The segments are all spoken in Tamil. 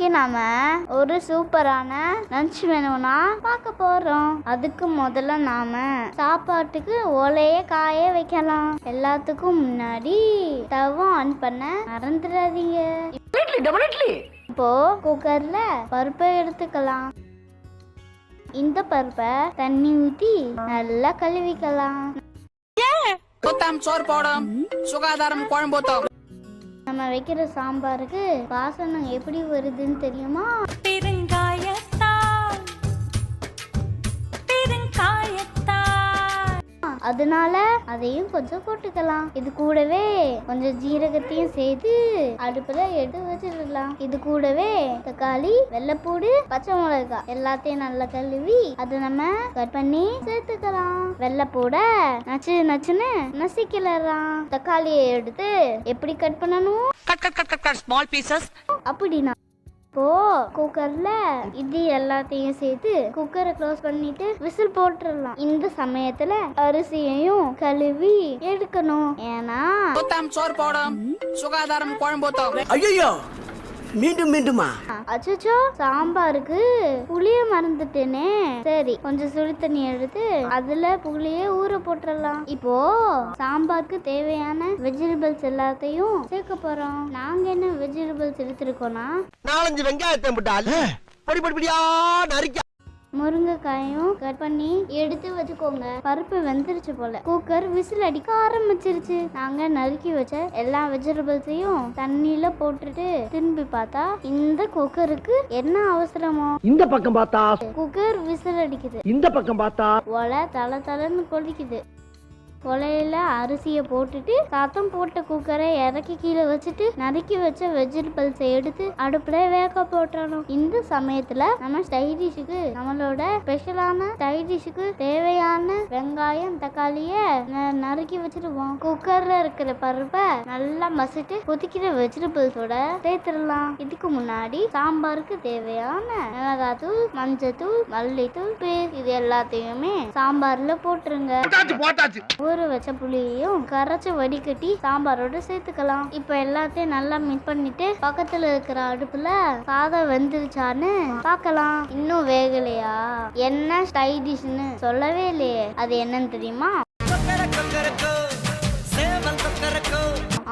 இன்னைக்கு நாம ஒரு சூப்பரான லஞ்ச் வேணும்னா பார்க்க போறோம். அதுக்கு முதல்ல நாம சாப்பாட்டுக்கு ஒலைய காய வைக்கலாம். எல்லாத்துக்கும் முன்னாடி ஸ்டவ் ஆன் பண்ண மறந்துடாதீங்க. இப்போ குக்கர்ல பருப்பை எடுத்துக்கலாம். இந்த பருப்பை தண்ணி ஊத்தி நல்லா கழுவிக்கலாம். சோறு போடும். சுகாதாரம் குழம்புத்தம் நம்ம வைக்கிற சாம்பாருக்கு வாசனை எப்படி வருதுன்னு தெரியுமா? அதனால அதையும் கொஞ்சம் போட்டுக்கலாம். இது கூடவே கொஞ்சம் ஜீரகத்தையும் சேர்த்து அடுப்புல எடுத்து வச்சிடலாம். இது கூடவே தக்காளி வெள்ளைப்பூடு பச்சை மிளகாய் எல்லாத்தையும் நல்லா கழுவி அதை நம்ம கட் பண்ணி சேர்த்துக்கலாம். வெள்ளைப்பூட நச்சு நச்சுன்னு நசிக்கலாம் தக்காளியை எடுத்து எப்படி கட் பண்ணணும்? Cut cut cut cut cut small pieces அப்படின்னா இப்போ குக்கர்ல இது எல்லாத்தையும் சேர்த்து குக்கரை க்ளோஸ் பண்ணிட்டு விசில் போட்டுடலாம் இந்த சமயத்துல அரிசியையும் கழுவி எடுக்கணும். ஏன்னா சோறு போடும். சுகாதாரம் ஐயோ மீண்டும் மீண்டுமா? அச்சச்சோ சாம்பாருக்கு புளிய மறந்துட்டேனே. சரி கொஞ்சம் சுடு தண்ணி எடுத்து அதுல புளிய ஊற போட்டுடலாம் இப்போ சாம்பாருக்கு தேவையான வெஜிடபிள்ஸ் எல்லாத்தையும் சேர்க்க போறோம். நாங்க என்ன வெஜிடபிள்ஸ் எடுத்திருக்கோம்னா? நாலஞ்சு வெங்காயத்தை போட்டால் பொடி பொடி பொடியா நறுக்க முருங்கைக்காயும் கட் பண்ணி எடுத்து வச்சுக்கோங்க. பருப்பு வெந்துருச்சு போல. குக்கர் விசில் அடிக்க ஆரம்பிச்சிருச்சு. நாங்க நறுக்கி வச்ச எல்லா வெஜிடபிள்ஸையும் தண்ணியில போட்டுட்டு திரும்பி பார்த்தா இந்த குக்கருக்கு என்ன அவசரமோ? இந்த பக்கம் பார்த்தா குக்கர் விசில் அடிக்குது. இந்த பக்கம் பார்த்தா ஒலை தலை தலைன்னு கொதிக்குது. கொலையில அரிசியை போட்டுட்டு சத்தம் போட்ட குக்கரை இறக்கி கீழே வச்சுட்டு நறுக்கி வச்ச வெஜிடபிள்ஸ் எடுத்து அடுப்புல வேக போட்டுறணும். இந்த சமயத்துல நம்ம ஸ்டைடிஷுக்கு நம்மளோட ஸ்பெஷலான ஸ்டைடிஷுக்கு தேவையான வெங்காயம் தக்காளிய ந- நறுக்கி வச்சிருவோம். குக்கர்ல இருக்கிற பருப்பை நல்லா மசிட்டு கொதிக்கிற வெஜிடபிள்ஸோட சேர்த்துடலாம். இதுக்கு முன்னாடி சாம்பாருக்கு தேவையான மிளகாத்தூள் மஞ்சத்தூள் மல்லித்தூள் இது எல்லாத்தையுமே சாம்பார்ல போட்டுருங்க. ஊற வச்ச புளியையும் கரைச்சி வடிகட்டி சாம்பாரோட சேர்த்துக்கலாம். இப்போ எல்லாத்தையும் நல்லா மிக்ஸ் பண்ணிட்டு பக்கத்துல இருக்கிற அடுப்புல சாதம் வெந்துருச்சான்னு பார்க்கலாம் இன்னும் வேகலையா? என்ன ஸ்டைடிஷ்னு சொல்லவே இல்லையே. அது என்னன்னு தெரியுமா?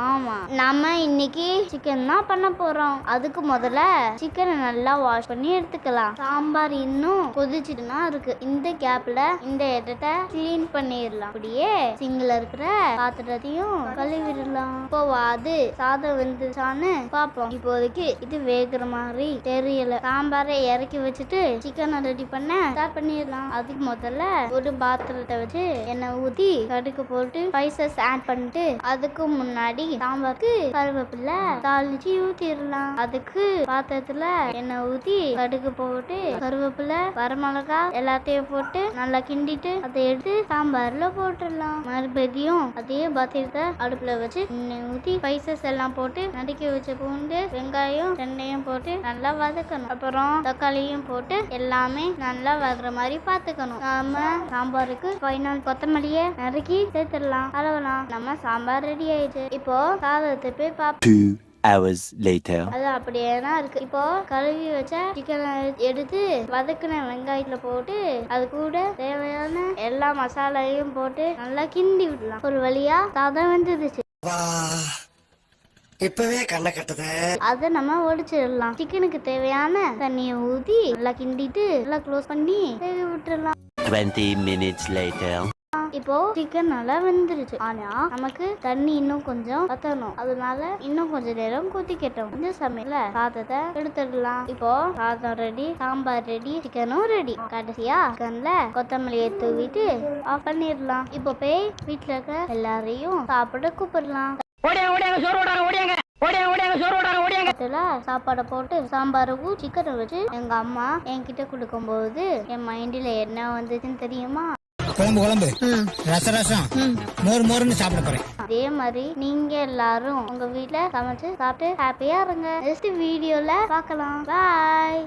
ஆமா. நம்ம இன்னைக்கு சிக்கன் தான் பண்ண போறோம். அதுக்கு முதல்ல சிக்கனை நல்லா வாஷ் பண்ணி எடுத்துக்கலாம். சாம்பார் இன்னும் கொதிச்சுட்டுனா இருக்கு. இந்த கேப்ல இந்த இடத்த க்ளீன் பண்ணிடலாம். அப்படியே சிங்கில் இருக்கிற பாத்திரத்தையும் கழுவிடலாம். இப்போ அது சாதம் வெந்துச்சான்னு பாப்போம் இப்போதைக்கு இது வேகிற மாதிரி தெரியல. சாம்பாரை இறக்கி வச்சுட்டு சிக்கனை ரெடி பண்ண ஸ்டார்ட் பண்ணிடலாம். அதுக்கு முதல்ல ஒரு பாத்திரத்தை வச்சு எண்ணெய் ஊத்தி கடுகு போட்டு ஸ்பைசஸ் ஆட் பண்ணிட்டு அதுக்கு முன்னாடி சாம்பாருக்கு கருவேப்பிலை தாளிச்சு ஊத்திடலாம். அதுக்கு பாத்திரத்துல எண்ணெய் ஊத்தி கடுகு போட்டு கருவேப்பிலை வரமிளகா எல்லாத்தையும் போட்டு நல்லா கிண்டிட்டு அதை எடுத்து சாம்பார்ல போட்டுடலாம். மறுபடியும் அதே பாத்திரத்தை அடுப்புல வச்சு எண்ணெய் ஊத்தி ஸ்பைசஸ் எல்லாம் போட்டு நறுக்கி வச்ச பூண்டு வெங்காயம் ரெண்டையும் போட்டு நல்லா வதக்கணும். அப்புறம் தக்காளியும் போட்டு எல்லாமே நல்லா வதற மாதிரி பார்த்துக்கணும் நாம சாம்பாருக்கு ஃபைனல் கொத்தமல்லியை நறுக்கி சேர்த்துடலாம். அளவலாம் நம்ம சாம்பார் ரெடி ஆயிடுச்சு. இப்போ சாதத்தை போய் பார்ப்போம் hours later. அது அப்படியே தான் இருக்கு. இப்போ கழுவி வச்ச சிக்கனை எடுத்து வதக்குன வெங்காயத்துல போட்டு அது கூட தேவையான எல்லா மசாலையும் போட்டு நல்லா கிண்டி விடலாம். ஒரு வழியா சாதம் வெந்துடுச்சு இப்பவே கண்ணை கட்டுது. அதை நம்ம ஒடிச்சிடலாம். சிக்கனுக்கு தேவையான தண்ணியை ஊத்தி நல்லா கிண்டிட்டு நல்லா க்ளோஸ் பண்ணி வேக விட்டுறலாம். Twenty minutes later. இப்போ சிக்கன் நல்லா வெந்துருச்சு. ஆனா நமக்கு தண்ணி இன்னும் கொஞ்சம் வத்தணும். அதனால இன்னும் கொஞ்ச நேரம் கொதிக்கட்டும் இந்த சமையல சாதத்தை எடுத்துடலாம். இப்போ சாதம் ரெடி சாம்பார் ரெடி சிக்கனும் ரெடி கடைசியா சிக்கன்ல கொத்தமல்லியை தூவிட்டு ஆஃப் பண்ணிடலாம். இப்போ போய் வீட்டுல இருக்க எல்லாரையும் சாப்பிட கூப்பிடலாம். அதுல சாப்பாடை போட்டு சாம்பாருக்கும் சிக்கனை வச்சு எங்க அம்மா என்கிட்ட கொடுக்கும்போது என் மைண்ட்ல என்ன வந்துச்சுன்னு தெரியுமா? குழம்பு குழம்பு. ரச ரசம் மோர் மோர்னு சாப்பிட போறேன். அதே மாதிரி நீங்க எல்லாரும் உங்க வீட்ல சமைச்சு சாப்பிட்டு ஹாப்பியா இருங்க. நெக்ஸ்ட் வீடியோல பார்க்கலாம். பாய்